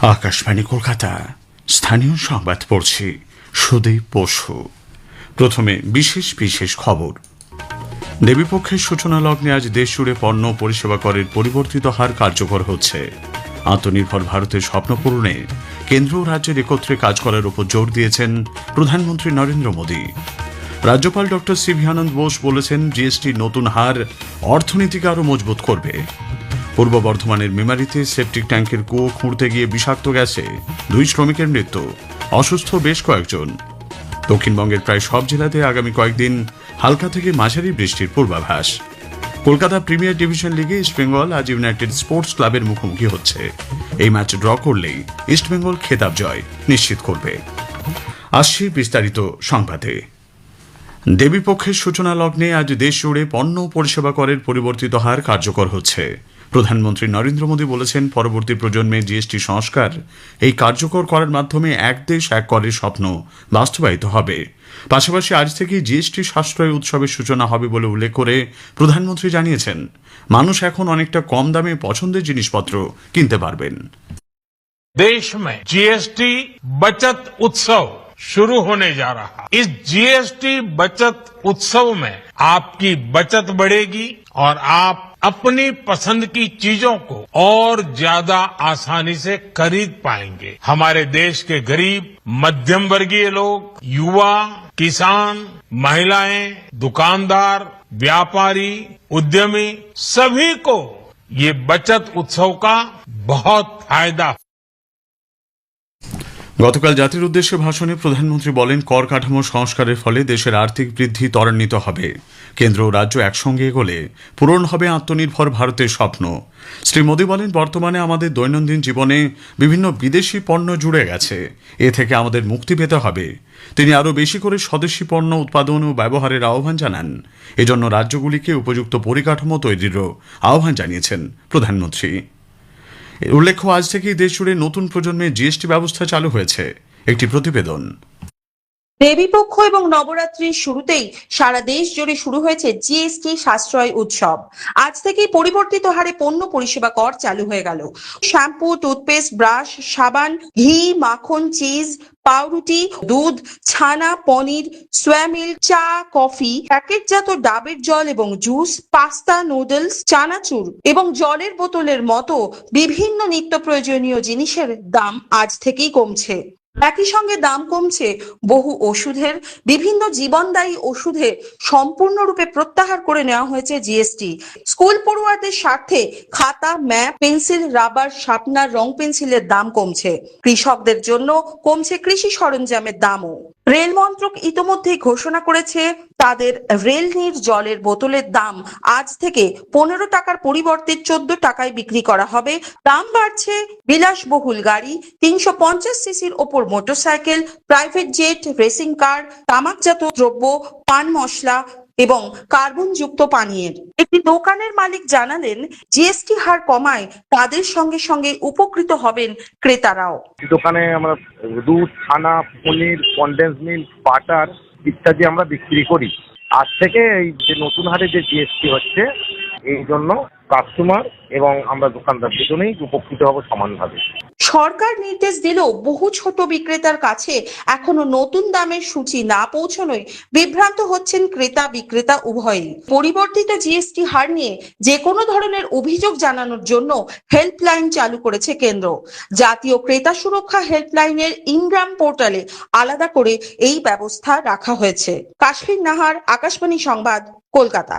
আকাশবাণী কলকাতা। স্থানীয় সংবাদ পড়ছি সুদীপ বসু। প্রথমে বিশেষ বিশেষ খবর। দেবীপক্ষের সূচনা লগ্নে আজ দেশ জুড়ে পণ্য পরিষেবা করের পরিবর্তিত হার কার্যকর হচ্ছে। আত্মনির্ভর ভারতের স্বপ্ন পূরণে কেন্দ্র ও রাজ্যের একত্রে কাজ করার উপর জোর দিয়েছেন প্রধানমন্ত্রী নরেন্দ্র মোদী। রাজ্যপাল ডক্টর সিভি আনন্দ বোস বলেছেন জিএসটির নতুন হার অর্থনীতিকে আরও মজবুত করবে। পূর্ব বর্ধমানের মেমারিতে সেপটিক ট্যাঙ্কের কুয়ো খুঁড়তে গিয়ে বিষাক্ত গ্যাসে দুই শ্রমিকের মৃত্যু। অসুস্থ বেশ কয়েকজন। দক্ষিণবঙ্গের প্রায় সব জেলাতে আগামী কয়েকদিন হালকা থেকে মাঝারি বৃষ্টির পূর্বাভাস। কলকাতা প্রিমিয়ার ডিভিশন লিগে ইস্টবেঙ্গল আজ ইউনাইটেড স্পোর্টস ক্লাবের মুখোমুখি হচ্ছে। এই ম্যাচ ড্র করলেই ইস্টবেঙ্গল খেতাব জয় নিশ্চিত করবে। আসছি বিস্তারিত সংবাদে। দেবীপক্ষের সূচনা লগ্নে আজ দেশ জুড়ে পণ্য পরিষেবা করের পরিবর্তিত হার কার্যকর হচ্ছে। প্রধানমন্ত্রী নরেন্দ্র মোদী বলেছেন পরবর্তী প্রজন্মে জিএসটি সংস্কার এই কার্যকর করার মাধ্যমে এক দেশ এক করের স্বপ্ন বাস্তবায়িত হবে পাশাপাশি আজ থেকে জিএসটি সাশ্রয় উৎসবের সূচনা হবে বলে উল্লেখ করে প্রধানমন্ত্রী জানিয়েছেন মানুষ এখন অনেকটা কম দামে পছন্দের জিনিসপত্র কিনতে পারবেন देश में जीएसटी बचत उत्सव शुरू होने जा रहा है इस जीएसटी बचत उत्सव में आपकी बचत बढ़ेगी और आप अपनी पसंद की चीज़ों को और ज़्यादा आसानी से खरीद पाएँगे। हमारे देश के गरीब, मध्यम वर्गीय लोग, युवा, किसान, महिलाएँ, दुकानदार, व्यापारी, उद्यमी, सभी को ये बचत उत्सव का बहुत फ़ायदा গতকাল জাতির উদ্দেশ্যে ভাষণে প্রধানমন্ত্রী বলেন, কর কাঠামো সংস্কারের ফলে দেশের আর্থিক বৃদ্ধি ত্বরান্বিত হবে। কেন্দ্র ও রাজ্য একসঙ্গে এগোলে পূরণ হবে আত্মনির্ভর ভারতের স্বপ্ন। শ্রী মোদী বলেন, বর্তমানে আমাদের দৈনন্দিন জীবনে বিভিন্ন বিদেশি পণ্য জুড়ে গেছে। এ থেকে আমাদের মুক্তি পেতে হবে। তিনি আরও বেশি করে স্বদেশি পণ্য উৎপাদন ও ব্যবহারের আহ্বান জানান। এজন্য রাজ্যগুলিকে উপযুক্ত পরিকাঠামো তৈরিরও আহ্বান জানিয়েছেন প্রধানমন্ত্রী। উল্লেখ্য আজ থেকেই দেশ জুড়ে নতুন প্রজন্মের জিএসটি ব্যবস্থা চালু হয়েছে। একটি প্রতিবেদন। দেবীপক্ষ এবং নবরাত্রির শুরুতেই সারা দেশ জুড়ে শুরু হয়েছে জিএসটি সাশ্রয় উৎসব। আজ থেকেই পরিবর্তিত হারে পণ্য পরিষেবা কর চালু হয়ে গেল। শ্যাম্পু, টুথপেস্ট, ব্রাশ, সাবান, ঘি, মাখন, চিজ, পাউরুটি, দুধ, ছানা, পনির সোয়ামিল চা, কফি, প্যাকেটজাত ডাবের জল এবং জুস, পাস্তা, নুডলস, চানাচুর এবং জলের বোতলের মতো বিভিন্ন নিত্য প্রয়োজনীয় জিনিসের দাম আজ থেকেই কমছে। একই সঙ্গে দাম কমছে বহু ওষুধের। বিভিন্ন জীবনদায়ী ওষুধে সম্পূর্ণরূপে প্রত্যাহার করে নেওয়া হয়েছে জিএসটি। স্কুল পড়ুয়াদের স্বার্থে খাতা, ম্যাপ, পেন্সিল, রাবার শাপনার রং পেন্সিলের দাম কমছে। কৃষকদের জন্য কমছে কৃষি সরঞ্জামের দামও। রেল মন্ত্রক ইতোমধ্যেই ঘোষণা করেছে তাদের রেল নির জলের বোতলের দাম আজ থেকে পনেরো টাকার পরিবর্তে চোদ্দ টাকায় বিক্রি করা হবে। দাম বাড়ছে বিলাসবহুল গাড়ি, তিনশো পঞ্চাশ সিসির ওপর motorcycle, private jet, racing car, তামাকজাত দ্রব্য, পান মশলা এবং কার্বনযুক্ত পানীয়ের। একটি দোকানের মালিক জানালেন, জিএসটি হার কমায় তাদের সঙ্গে সঙ্গে উপকৃত হবেন ক্রেতারাও। দোকানে আমরা দুধ, ছানা, পনির কন্ডেন্স মিল্ক বাটার ইত্যাদি আমরা বিক্রি করি। আজ থেকে এই যে নতুন হারে যে জিএসটি হচ্ছে, এই জন্য কাস্টমার এবং আমরা দোকানদার দুজনেই উপকৃত হব সমানভাবে। সরকার নির্দেশ দিলেও বহু ছোট বিক্রেতার কাছে এখনও নতুন দামের সূচি না পৌঁছানোয় বিভ্রান্ত হচ্ছেন ক্রেতা বিক্রেতা উভয়ই। পরিবর্তিত জিএসটি হার নিয়ে যে কোনো ধরনের অভিযোগ জানানোর জন্য হেল্পলাইন চালু করেছে কেন্দ্র। জাতীয় ক্রেতা সুরক্ষা হেল্পলাইনের ইনগ্রাম পোর্টালে আলাদা করে এই ব্যবস্থা রাখা হয়েছে। কাশ্মীর নাহার, আকাশবাণী সংবাদ, Kolkata.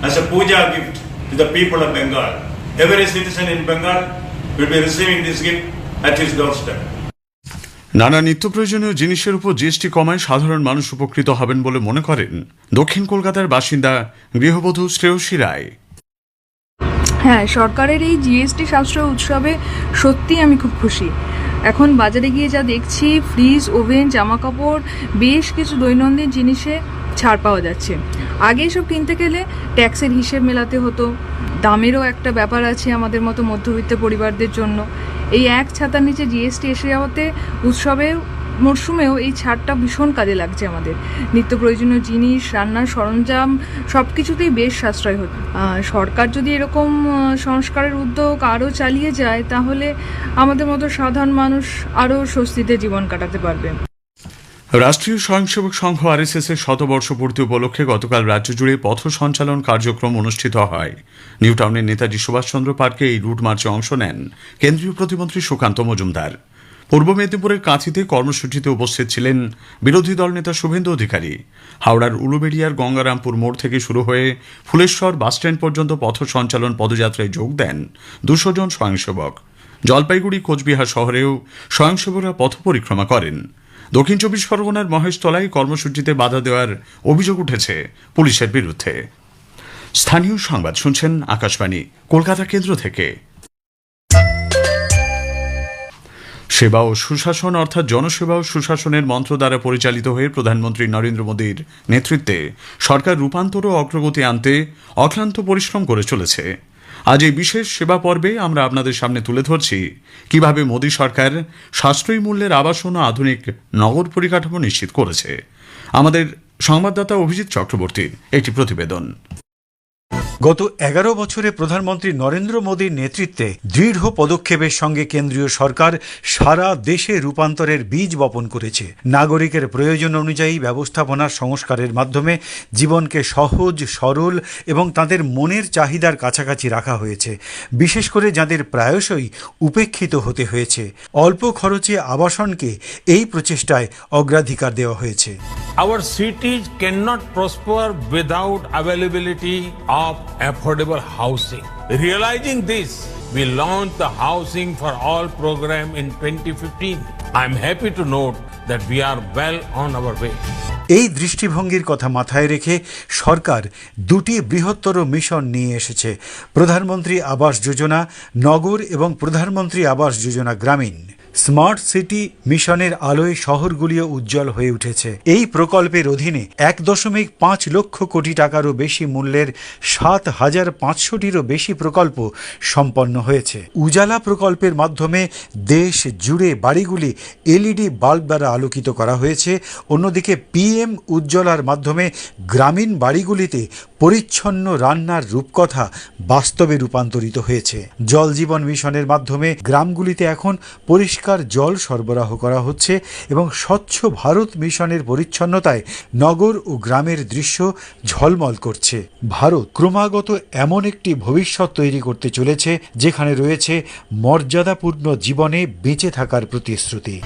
as a puja gift to the people of Bengal. Every citizen in Bengal will be receiving this gift at his doorstep. নানা নিত্য প্রয়োজনীয় জিনিসের উপর জিএসটি কমায় সাধারণ মানুষ উপকৃত হবেন বলে মনে করেন দক্ষিণ কলকাতার বাসিন্দা গৃহবধূ শ্রেয়সী রায় হ্যাঁ সরকারের এই জিএসটি সাশ্রয় উৎসবে সত্যি আমি খুব খুশি এখন বাজারে গিয়ে যা দেখছি ফ্রিজ ওভেন জামা কাপড় বেশ কিছু দৈনন্দিন জিনিসে ছাড় পাওয়া যাচ্ছে। আগে এসব কিনতে গেলে ট্যাক্সের হিসেব মেলাতে হতো। দামেরও একটা ব্যাপার আছে আমাদের মতো মধ্যবিত্ত পরিবারদের জন্য। এই এক ছাতার নিচে জিএসটি এসে যাওয়াতে উৎসবে, মরশুমেও এই ছাড়টা ভীষণ কাজে লাগছে আমাদের। নিত্য প্রয়োজনীয় জিনিস, রান্নার সরঞ্জাম সব কিছুতেই বেশ সাশ্রয় হতো। সরকার যদি এরকম সংস্কারের উদ্যোগ আরও চালিয়ে যায়, তাহলে আমাদের মতো সাধারণ মানুষ আরও স্বস্তিতে জীবন কাটাতে পারবে। রাষ্ট্রীয় স্বয়ংসেবক সংঘ আরএসএস এর শতবর্ষ পূর্তি উপলক্ষে গতকাল রাজ্য জুড়ে পথ সঞ্চালন কার্যক্রম অনুষ্ঠিত হয়। নিউ টাউনের নেতাজি সুভাষচন্দ্র পার্কে এই রুট মার্চে অংশ নেন কেন্দ্রীয় প্রতিমন্ত্রী সুকান্ত মজুমদার। পূর্ব মেদিনীপুরের কাঁথিতে কর্মসূচিতে উপস্থিত ছিলেন বিরোধী দল নেতা শুভেন্দু অধিকারী। হাওড়ার উলুবেড়িয়ার গঙ্গারামপুর মোড় থেকে শুরু হয়ে ফুলেশ্বর বাসস্ট্যান্ড পর্যন্ত পথ সঞ্চালন পদযাত্রায় যোগ দেন দুশো জন স্বয়ংসেবক। জলপাইগুড়ি, কোচবিহার শহরেও স্বয়ংসেবকরা পথ পরিক্রমা করেন। দক্ষিণ চব্বিশ পরগনার মহেশতলায় কর্মসূচিতে বাধা দেওয়ার অভিযোগ উঠেছে পুলিশের বিরুদ্ধে। স্থানীয় সংবাদ শুনছেন আকাশবাণী, কলকাতা কেন্দ্র থেকে। সেবা ও সুশাসন অর্থাৎ জনসেবা ও সুশাসনের মন্ত্র দ্বারা পরিচালিত হয়ে প্রধানমন্ত্রী নরেন্দ্র মোদীর নেতৃত্বে সরকার রূপান্তর ও অগ্রগতি আনতে অক্লান্ত পরিশ্রম করে চলেছে। আজ এই বিশেষ সেবা পর্বে আমরা আপনাদের সামনে তুলে ধরছি। কীভাবে মোদী সরকার সাশ্রয়ী মূল্যের আবাসন ও আধুনিক নগর পরিকাঠামো নিশ্চিত করেছে। আমাদের সংবাদদাতা অভিজিৎ চক্রবর্তীর একটি প্রতিবেদন। গত এগারো বছরে প্রধানমন্ত্রী নরেন্দ্র মোদীর নেতৃত্বে দৃঢ় পদক্ষেপের সঙ্গে কেন্দ্রীয় সরকার সারা দেশে রূপান্তরের বীজ বপন করেছে। নাগরিকের প্রয়োজন অনুযায়ী ব্যবস্থাপনার সংস্কারের মাধ্যমে জীবনকে সহজ, সরল এবং তাদের মনের চাহিদার কাছাকাছি রাখা হয়েছে। বিশেষ করে যাদের প্রায়শই উপেক্ষিত হতে হয়েছে। অল্প খরচে আবাসনকে এই প্রচেষ্টায় অগ্রাধিকার দেওয়া হয়েছে। Our cities cannot prosper without availability of affordable housing. Realizing this, we launched the Housing for All program in 2015. I'm happy to note that we are well on our way. এই দৃষ্টিভঙ্গির কথা মাথায় রেখে সরকার দুটি বৃহত্তর মিশন নিয়ে এসেছে প্রধানমন্ত্রী আবাস যোজনা নগর এবং প্রধানমন্ত্রী আবাস যোজনা গ্রামীণ স্মার্ট সিটি মিশনের আলোয় শহরগুলিও উজ্জ্বল হয়ে উঠেছে। এই প্রকল্পের অধীনে এক দশমিক পাঁচ লক্ষ কোটি টাকারও বেশি মূল্যের সাত হাজার পাঁচশোটিরও বেশি প্রকল্প সম্পন্ন হয়েছে। উজালা প্রকল্পের মাধ্যমে দেশ জুড়ে বাড়িগুলি এলইডি বাল্ব দ্বারা আলোকিত করা হয়েছে। অন্যদিকে পিএম উজ্জ্বলার মাধ্যমে গ্রামীণ বাড়িগুলিতে পরিচ্ছন্ন রান্নার রূপকথা বাস্তবে রূপান্তরিত হয়েছে। জল জীবন মিশনের মাধ্যমে গ্রামগুলিতে এখন পরিষ্কার জল সরবরাহ করা হচ্ছে এবং স্বচ্ছ ভারত মিশনের পরিচ্ছন্নতায় নগর ও গ্রামের দৃশ্য ঝলমল করছে। ভারত ক্রমাগত এমন একটি ভবিষ্যৎ তৈরি করতে চলেছে, যেখানে রয়েছে মর্যাদাপূর্ণ জীবনে বেঁচে থাকার প্রতিশ্রুতি।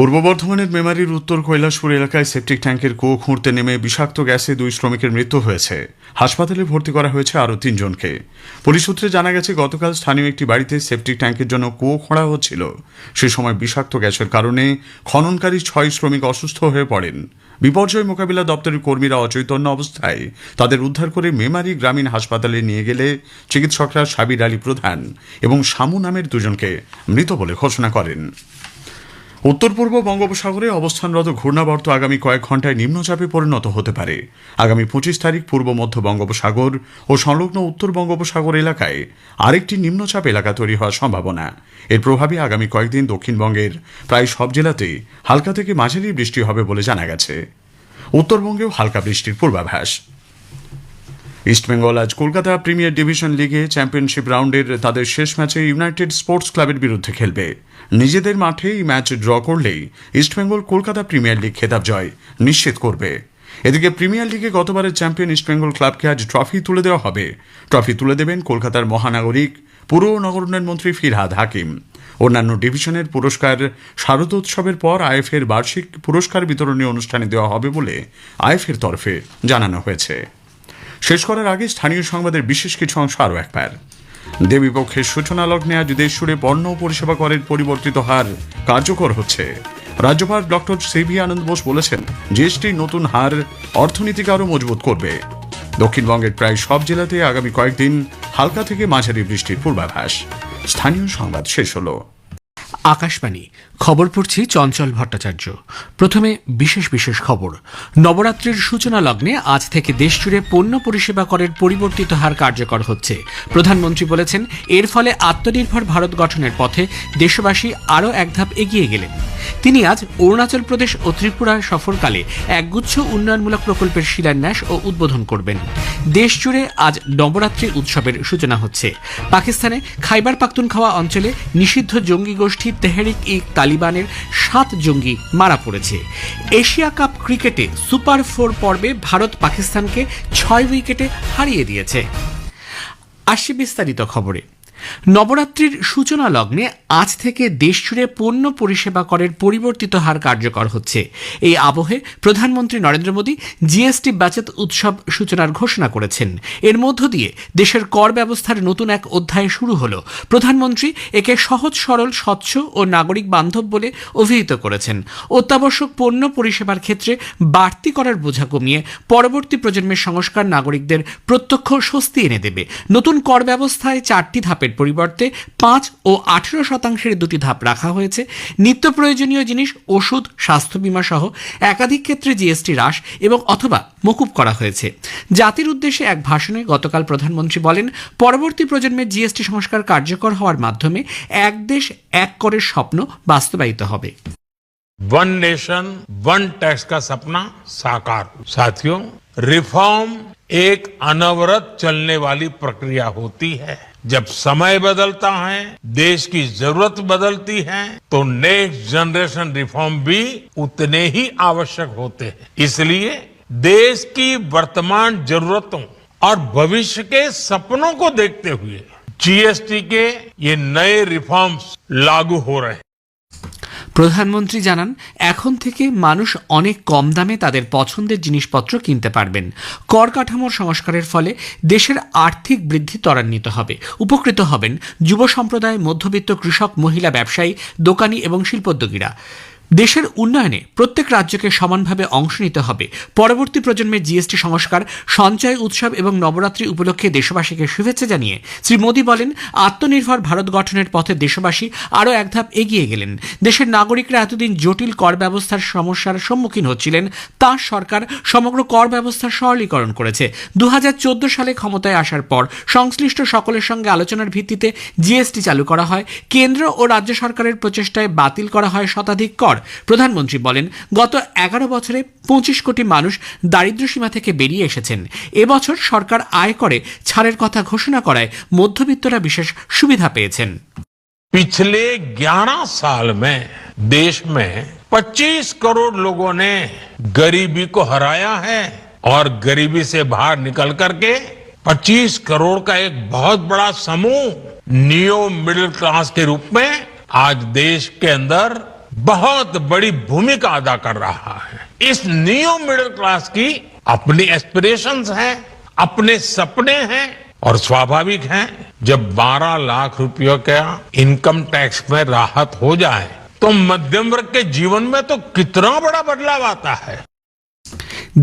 পূর্ব বর্ধমানের মেমারির উত্তর কৈলাসপুর এলাকায় সেপটিক ট্যাঙ্কের কুয়ো খুঁড়তে নেমে বিষাক্ত গ্যাসে দুই শ্রমিকের মৃত্যু হয়েছে। হাসপাতালে ভর্তি করা হয়েছে আরও তিনজনকে। পুলিশ সূত্রে জানা গেছে, গতকাল স্থানীয় একটি বাড়িতে সেপটিক ট্যাঙ্কের জন্য কুয়ো খোঁড়া হচ্ছিল। সে সময় বিষাক্ত গ্যাসের কারণে খননকারী ছয় শ্রমিক অসুস্থ হয়ে পড়েন। বিপর্যয় মোকাবিলা দপ্তরের কর্মীরা অচৈতন্য অবস্থায় তাদের উদ্ধার করে মেমারি গ্রামীণ হাসপাতালে নিয়ে গেলে চিকিৎসকরা সাবির আলী প্রধান এবং শামু নামের দুজনকে মৃত বলে ঘোষণা করেন। উত্তর পূর্ব বঙ্গোপসাগরে অবস্থানরত ঘূর্ণাবর্ত আগামী কয়েক ঘন্টায় নিম্নচাপে পরিণত হতে পারে। আগামী পঁচিশ তারিখ পূর্ব মধ্য বঙ্গোপসাগর ও সংলগ্ন উত্তর বঙ্গোপসাগর এলাকায় আরেকটি নিম্নচাপ এলাকা তৈরি হওয়ার সম্ভাবনা। এর প্রভাবে আগামী কয়েকদিন দক্ষিণবঙ্গের প্রায় সব জেলাতেই হালকা থেকে মাঝারি বৃষ্টি হবে বলে জানা গেছে। উত্তরবঙ্গেও হালকা বৃষ্টির পূর্বাভাস। ইস্টবেঙ্গল আজ কলকাতা প্রিমিয়ার ডিভিশন লিগে চ্যাম্পিয়নশিপ রাউন্ডের তাদের শেষ ম্যাচে ইউনাইটেড স্পোর্টস ক্লাবের বিরুদ্ধে খেলবে। নিজেদের মাঠে এই ম্যাচ ড্র করলেই ইস্টবেঙ্গল কলকাতা প্রিমিয়ার লিগ খেতাব জয় নিশ্চিত করবে। এদিকে প্রিমিয়ার লিগে গতবারের চ্যাম্পিয়ন ইস্টবেঙ্গল ক্লাবকে আজ ট্রফি তুলে দেওয়া হবে। ট্রফি তুলে দেবেন কলকাতার মহানাগরিক পুর ও নগর উন্নয়ন মন্ত্রী ফিরহাদ হাকিম। অন্যান্য ডিভিশনের পুরস্কার শারদোৎসবের পর আইএফের বার্ষিক পুরস্কার বিতরণী অনুষ্ঠানে দেওয়া হবে বলে আইএফের তরফে জানানো হয়েছে। শেষ করার আগে স্থানীয় সংবাদের বিশেষ কিছু অংশ আরও একবার। দেবীপক্ষের সূচনা লগ্নে আজ দেশ জুড়ে পণ্য পরিষেবা করের পরিবর্তিত হার কার্যকর হচ্ছে। রাজ্যপাল ডক্টর সিভি আনন্দ বোস বলেছেন জিএসটির নতুন হার অর্থনীতিকে আরও মজবুত করবে। দক্ষিণবঙ্গের প্রায় সব জেলাতে আগামী কয়েকদিন হালকা থেকে মাঝারি বৃষ্টির পূর্বাভাস। স্থানীয় সংবাদ শেষ হলো। আকাশবাণী। খবর পড়ছি চঞ্চল ভট্টাচার্য। প্রথমে বিশেষ বিশেষ খবর। নবরাত্রির সূচনা লগ্নে আজ থেকে দেশজুড়ে পণ্য পরিষেবা করের পরিবর্তিত হার কার্যকর হচ্ছে। প্রধানমন্ত্রী বলেছেন, এর ফলে আত্মনির্ভর ভারত গঠনের পথে দেশবাসী আরও এক ধাপ এগিয়ে গেলেন। তিনি আজ অরুণাচল প্রদেশ ও ত্রিপুরা সফরকালে একগুচ্ছ উন্নয়নমূলক প্রকল্পের শিলান্যাস ও উদ্বোধন করবেন। দেশজুড়ে আজ নবরাত্রি উৎসবের সূচনা হচ্ছে। পাকিস্তানে খাইবার পাখতুনখাওয়া অঞ্চলে নিষিদ্ধ জঙ্গি গোষ্ঠী তেহরিক ই তালিবানের সাত জঙ্গি মারা পড়েছে। এশিয়া কাপ ক্রিকেটে সুপার ফোর পর্বে ভারত পাকিস্তানকে ছয় উইকেটে হারিয়ে দিয়েছে। আসি বিস্তারিত খবরে। নবরাত্রির সূচনা লগ্নে আজ থেকে দেশজুড়ে পণ্য পরিষেবা করের পরিবর্তিত হার কার্যকর হচ্ছে। এই আবহে প্রধানমন্ত্রী নরেন্দ্র মোদী জিএসটি বাচত উৎসব সূচনার ঘোষণা করেছেন। এর মধ্য দিয়ে দেশের কর ব্যবস্থার নতুন এক অধ্যায় শুরু হল। প্রধানমন্ত্রী একে সহজ, সরল, স্বচ্ছ ও নাগরিক বান্ধব বলে অভিহিত করেছেন। অত্যাবশ্যক পণ্য পরিষেবার ক্ষেত্রে বাড়তি করার বোঝা কমিয়ে পরবর্তী প্রজন্মের সংস্কার নাগরিকদের প্রত্যক্ষ স্বস্তি এনে দেবে। নতুন কর ব্যবস্থায় চারটি ধাপের পরিবর্তে পাঁচ ও আঠেরো শতাংশের দুটি ধাপ রাখা হয়েছে নিত্য প্রয়োজনীয় জিনিস ওষুধ স্বাস্থ্য বীমা সহ একাধিক ক্ষেত্রে জিএসটি হ্রাস এবং অথবা মকুব করা হয়েছে জাতির উদ্দেশ্যে এক ভাষণে গতকাল প্রধানমন্ত্রী বলেন পরবর্তী প্রজন্মের জিএসটি সংস্কার কার্যকর হওয়ার মাধ্যমে এক দেশ এক করের স্বপ্ন বাস্তবায়িত হবে वन नेशन वन टैक्स का सपना साकार साथियों रिफॉर्म एक अनवरत चलने वाली प्रक्रिया होती है। जब समय बदलता है, देश की ज़रूरत बदलती है तो नेक्स्ट जनरेशन रिफॉर्म भी उतने ही आवश्यक होते हैं। इसलिए देश की वर्तमान जरूरतों और भविष्य के सपनों को देखते हुए जीएसटी के ये नए रिफॉर्म्स लागू हो रहे हैं। প্রধানমন্ত্রী জানান, এখন থেকে মানুষ অনেক কম দামে তাদের পছন্দের জিনিসপত্র কিনতে পারবেন। কর কাঠামোর সংস্কারের ফলে দেশের আর্থিক বৃদ্ধি ত্বরান্বিত হবে। উপকৃত হবেন যুব সম্প্রদায়, মধ্যবিত্ত কৃষক, মহিলা ব্যবসায়ী, দোকানি এবং শিল্পোদ্যোগীরা। দেশের উন্নয়নে প্রত্যেক রাজ্যকে সমানভাবে অংশ নিতে হবে। পরবর্তী প্রজন্মের জিএসটি সংস্কার, সঞ্চয় উৎসব এবং নবরাত্রি উপলক্ষে দেশবাসীকে শুভেচ্ছা জানিয়ে শ্রী মোদী বলেন, আত্মনির্ভর ভারত গঠনের পথে দেশবাসী আরও এক ধাপ এগিয়ে গেলেন। দেশের নাগরিকরা এতদিন জটিল কর ব্যবস্থার সমস্যার সম্মুখীন হচ্ছিলেন তাঁর সরকার সমগ্র কর ব্যবস্থার সরলীকরণ করেছে। দু হাজার চোদ্দ সালে ক্ষমতায় আসার পর সংশ্লিষ্ট সকলের সঙ্গে আলোচনার ভিত্তিতে জিএসটি চালু করা হয়। কেন্দ্র ও রাজ্য সরকারের প্রচেষ্টায় বাতিল করা হয় শতাধিক কর। প্রধানমন্ত্রী বলেন গত এগারো বছরে পঁচিশ কোটি মানুষ দারিদ্র্য সীমা থেকে বেরিয়ে এসেছেন এবছর সরকার আয় করে ছাড়ের কথা ঘোষণা করায় মধ্যবিত্তরা বিশেষ সুবিধা পেয়েছেন पिछले 11 साल में देश में 25 करोड़ लोगों ने गरीबी को हराया है और गरीबी से बाहर निकल करके 25 करोड़ का एक बहुत बड़ा समूह नियो मिडिल क्लास के रूप में आज देश के अंदर बहुत बड़ी भूमिका अदा कर रहा है इस नियो मिडिल क्लास की अपनी एस्पिरेशंस हैं अपने सपने हैं और स्वाभाविक है जब 12 लाख रुपयों का इनकम टैक्स में राहत हो जाए तो मध्यम वर्ग के जीवन में तो कितना बड़ा बदलाव आता है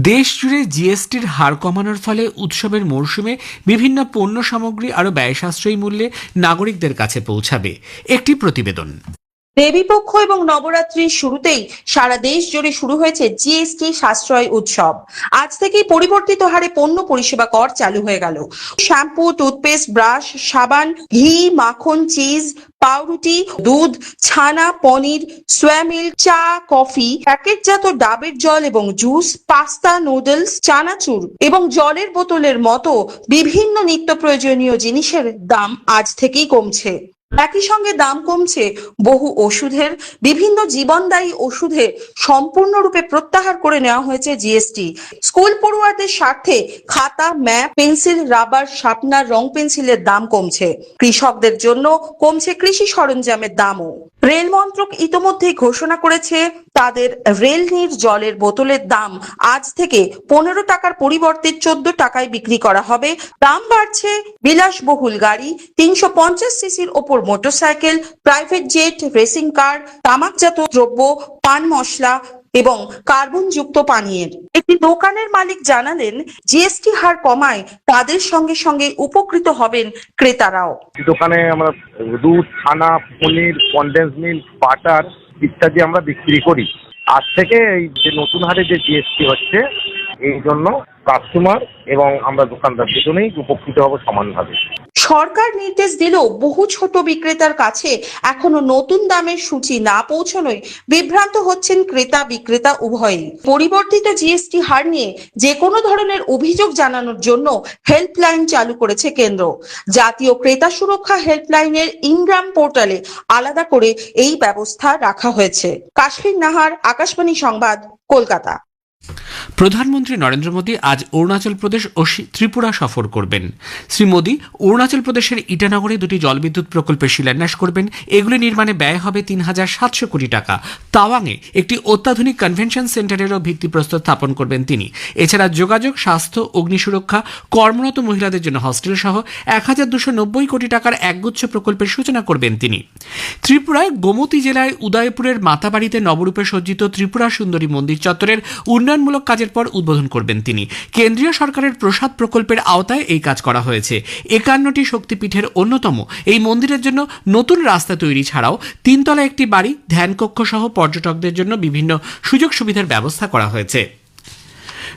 দেশ জুড়ে জিএসটির হার কমানোর ফলে উৎসবের মরশুমে বিভিন্ন পণ্য সামগ্রী আরও ব্যয় সাশ্রয়ী মূল্যে নাগরিকদের কাছে পৌঁছাবে একটি প্রতিবেদন দেবীপক্ষ এবং নবরাত্রির শুরুতেই সারা দেশ জুড়ে শুরু হয়েছে জিএসটি সাশ্রয় উৎসব। আজ থেকেই পরিবর্তিত হারে পণ্য পরিষেবা কর চালু হয়ে গেল। শ্যাম্পু, টুথপেস্ট, ব্রাশ, সাবান, ঘি, মাখন, চিজ, পাউরুটি, দুধ, ছানা, পনির সোয়ামিল চা, কফি, প্যাকেটজাত ডাবের জল এবং জুস পাস্তা নুডলস চানাচুর এবং জলের বোতলের মতো বিভিন্ন নিত্য প্রয়োজনীয় জিনিসের দাম আজ থেকেই কমছে। একই সঙ্গে দাম কমছে বহু ওষুধের। বিভিন্ন জীবনদায়ী ওষুধে সম্পূর্ণরূপে প্রত্যাহার করে নেওয়া হয়েছে জিএসটি। স্কুল পড়ুয়াদের স্বার্থে খাতা, ম্যাপ, পেন্সিল, রাবার শাপনার রং পেন্সিলের দাম কমছে। কৃষকদের জন্য কমছে কৃষি সরঞ্জামের দামও। রেল মন্ত্রক ইতোমধ্যেই ঘোষণা করেছে তাদের রেল নির জলের বোতলের দাম আজ থেকে পনেরো টাকার পরিবর্তে চোদ্দ টাকায় বিক্রি করা হবে। দাম বাড়ছে বিলাসবহুল গাড়ি, তিনশো পঞ্চাশ সিসির ওপর motorcycle, private jet, racing car, তামাকজাত দ্রব্য, পান মশলা এবং কার্বনযুক্ত পানীয়ের। একটি দোকানের মালিক জানালেন, জিএসটি হার কমায় তাদের সঙ্গে সঙ্গে উপকৃত হবেন ক্রেতারাও। দোকানে আমরা দুধ, ছানা, পনির কন্ডেন্স মিল্ক বাটার ইত্যাদি আমরা বিক্রি করি। আজ থেকে এই যে নতুন হারে যে জিএসটি হচ্ছে, এই জন্য কাস্টমার এবং আমরা দোকানদার দুজনেই উপকৃত হব সমানভাবে। সরকার নির্দেশ দিলেও বহু ছোট বিক্রেতার কাছে এখনও নতুন দামের সূচি না পৌঁছানোয় বিভ্রান্ত হচ্ছেন ক্রেতা বিক্রেতা উভয়ই। পরিবর্তিত জিএসটি হার নিয়ে যে কোনো ধরনের অভিযোগ জানানোর জন্য হেল্পলাইন চালু করেছে কেন্দ্র। জাতীয় ক্রেতা সুরক্ষা হেল্পলাইনের ইনগ্রাম পোর্টালে আলাদা করে এই ব্যবস্থা রাখা হয়েছে। কাশ্মীর নাহার, আকাশবাণী সংবাদ, কলকাতা। প্রধানমন্ত্রী নরেন্দ্র মোদী আজ অরুণাচল প্রদেশ ও ত্রিপুরা সফর করবেন। শ্রী মোদী অরুণাচল প্রদেশের ইটানগরে দুটি জলবিদ্যুৎ প্রকল্পের শিলান্যাস করবেন। এগুলি নির্মাণে ব্যয় হবে তিন হাজার সাতশো কোটি টাকা। তাওয়াংয়ে একটি অত্যাধুনিক কনভেনশন সেন্টারেরও ভিত্তিপ্রস্তর স্থাপন করবেন তিনি। এছাড়া যোগাযোগ, স্বাস্থ্য, অগ্নিসুরক্ষা, কর্মরত মহিলাদের জন্য হস্টেল সহ এক হাজার দুশো নব্বই কোটি টাকার একগুচ্ছ প্রকল্পের সূচনা করবেন তিনি। ত্রিপুরায় গোমতী জেলায় উদয়পুরের মাতাবাড়িতে নবরূপে সজ্জিত ত্রিপুরা সুন্দরী মন্দির চত্বরের উন্নয়নমূলক কাজের পর উদ্বোধন করবেন তিনি। কেন্দ্রীয় সরকারের প্রসাদ প্রকল্পের আওতায় এই কাজ করা হয়েছে। একান্নটি শক্তিপীঠের অন্যতম। এই মন্দিরের জন্য নতুন রাস্তা তৈরি ছাড়াও তিনতলা একটি বাড়ি, ধ্যানকক্ষ সহ পর্যটকদের জন্য বিভিন্ন সুযোগ সুবিধার ব্যবস্থা করা হয়েছে।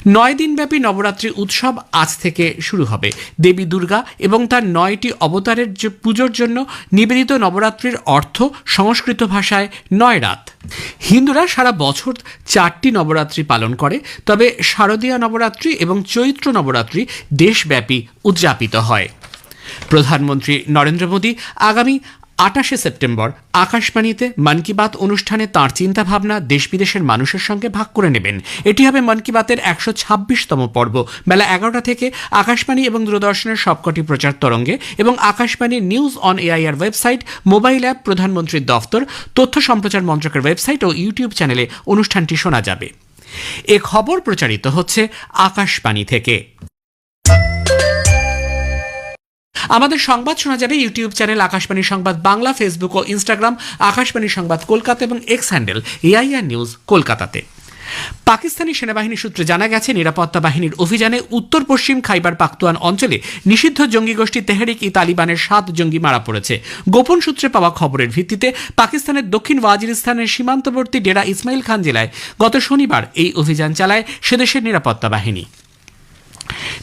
নয় দিনব্যাপী নবরাত্রি উৎসব আজ থেকে শুরু হবে। দেবী দুর্গা এবং তার নয়টি অবতারের যে পুজোর জন্য নিবেদিত নবরাত্রির অর্থ সংস্কৃত ভাষায় নয় রাত। হিন্দুরা সারা বছর চারটি নবরাত্রি পালন করে, তবে শারদীয়া নবরাত্রি এবং চৈত্র নবরাত্রি দেশব্যাপী উদযাপিত হয়। প্রধানমন্ত্রী নরেন্দ্র মোদী আগামী আটাশে সেপ্টেম্বর, আকাশবাণীতে মন কি বাত অনুষ্ঠানে তাঁর চিন্তাভাবনা দেশ বিদেশের মানুষের সঙ্গে ভাগ করে নেবেন। এটি হবে মন কি বাতের একশো ছাব্বিশতম পর্ব। বেলা এগারোটা থেকে আকাশবাণী এবং দূরদর্শনের সবকটি প্রচার তরঙ্গে এবং আকাশবাণীর news on AIR website, mobile app, প্রধানমন্ত্রীর দফতর, তথ্য সম্প্রচার মন্ত্রকের ওয়েবসাইট ও ইউটিউব চ্যানেলে অনুষ্ঠানটি শোনা যাবে। এ খবর প্রচারিত হচ্ছে আকাশবাণী থেকে। আমাদের সংবাদ শোনা যাবে ইউটিউব চ্যানেল আকাশবাণী সংবাদ, বাংলা, ফেসবুক ও ইনস্টাগ্রাম, আকাশবাণী সংবাদ কলকাতা এবং এক্স হ্যান্ডেল এআইআর নিউজ কলকাতাতে। পাকিস্তানি সেনাবাহিনী সূত্রে জানা গেছে, নিরাপত্তা বাহিনীর অভিযানে উত্তর পশ্চিম খাইবার পাখতুয়ান অঞ্চলে নিষিদ্ধ জঙ্গি গোষ্ঠী তেহরিক ই তালিবানের সাত জঙ্গি মারা পড়েছে। গোপন সূত্রে পাওয়া খবরের ভিত্তিতে পাকিস্তানের দক্ষিণ ওয়াজিরিস্তানের সীমান্তবর্তী ডেরা ইসমাইল খান জেলায় গত শনিবার এই অভিযান চালায় সেদেশের নিরাপত্তা বাহিনী।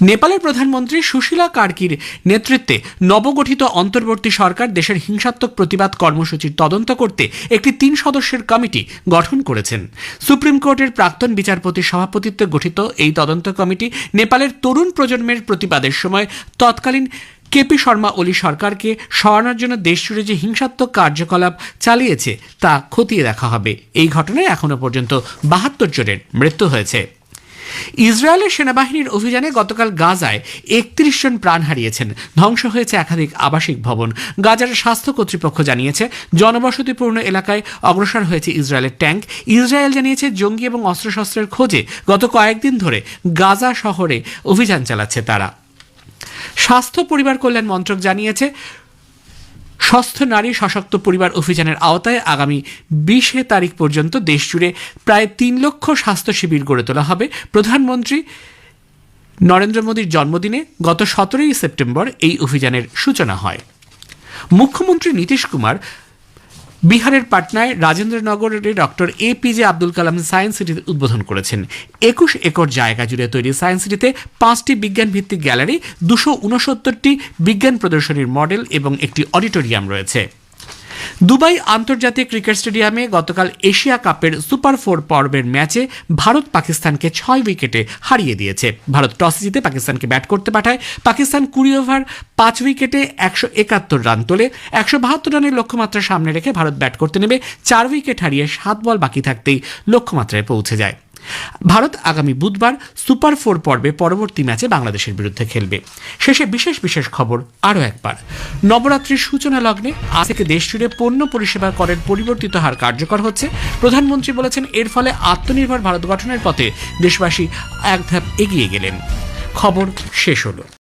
নেপালের প্রধানমন্ত্রী সুশীলা কার্কির নেতৃত্বে নবগঠিত অন্তর্বর্তী সরকার দেশের হিংসাত্মক প্রতিবাদ কর্মসূচির তদন্ত করতে একটি তিন সদস্যের কমিটি গঠন করেছেন। সুপ্রিম কোর্টের প্রাক্তন বিচারপতির সভাপতিত্বে গঠিত এই তদন্ত কমিটি নেপালের তরুণ প্রজন্মের প্রতিবাদের সময় তৎকালীন কেপি শর্মা ওলি সরকারকে সরানোর জন্য দেশজুড়ে যে হিংসাত্মক কার্যকলাপ চালিয়েছে তা খতিয়ে দেখা হবে। এই ঘটনায় এখনও পর্যন্ত বাহাত্তর জনের মৃত্যু হয়েছে। ইসরায়েলের সেনাবাহিনীর অভিযানে গতকাল গাজায় একত্রিশ জন প্রাণ হারিয়েছেন। ধ্বংস হয়েছে একাধিক আবাসিক ভবন। গাজার স্বাস্থ্য কর্তৃপক্ষ জানিয়েছে, জনবসতিপূর্ণ এলাকায় অগ্রসর হয়েছে ইসরায়েলের ট্যাঙ্ক। ইসরায়েল জানিয়েছে, জঙ্গি এবং অস্ত্রশস্ত্রের খোঁজে গত কয়েকদিন ধরে গাজা শহরে অভিযান চালাচ্ছে তারা। স্বাস্থ্য পরিবার কল্যাণ মন্ত্রক জানিয়েছে স্বাস্থ্য নারী সশক্ত পরিবার অভিযানের আওতায় আগামী বিশে তারিখ পর্যন্ত দেশজুড়ে প্রায় তিন লক্ষ স্বাস্থ্য শিবির গড়ে তোলা হবে। প্রধানমন্ত্রী নরেন্দ্র মোদীর জন্মদিনে গত সতেরোই সেপ্টেম্বর এই অভিযানের সূচনা হয়। মুখ্যমন্ত্রী নীতিশ কুমার বিহারের পাটনায় রাজেন্দ্রনগরের doctor A P J Abdul Kalam science সিটিতে উদ্বোধন করেছেন। একুশ একর জায়গা জুড়ে তৈরি সায়েন্স সিটিতে পাঁচটি বিজ্ঞান ভিত্তিক গ্যালারি, দুশো উনসত্তরটি বিজ্ঞান প্রদর্শনীর মডেল এবং একটি অডিটোরিয়াম রয়েছে। দুবাই আন্তর্জাতিক ক্রিকেট স্টেডিয়ামে গতকাল এশিয়া কাপের সুপার ফোর পর্বের ম্যাচে ভারত পাকিস্তানকে ছয় উইকেটে হারিয়ে দিয়েছে। ভারত টস জিতে পাকিস্তানকে ব্যাট করতে পাঠায়। পাকিস্তান কুড়ি ওভার, পাঁচ উইকেটে একশো একাত্তর রান তোলে। একশো বাহাত্তর রানের লক্ষ্যমাত্রা সামনে রেখে ভারত ব্যাট করতে নেবে চার উইকেট হারিয়ে সাত বল বাকি থাকতেই লক্ষ্যমাত্রায় পৌঁছে যায়। ভারত আগামী বুধবার সুপার ফোর পর্বে পরবর্তী ম্যাচে বাংলাদেশের বিরুদ্ধে খেলবে। শেষে বিশেষ বিশেষ খবর আরও একবার। নবরাত্রির সূচনা লগ্নে আজ থেকে দেশ জুড়ে পণ্য পরিষেবা করের পরিবর্তিত হার কার্যকর হচ্ছে। প্রধানমন্ত্রী বলেছেন, এর ফলে আত্মনির্ভর ভারত গঠনের পথে দেশবাসী এক ধাপ এগিয়ে গেলেন। খবর শেষ হলো।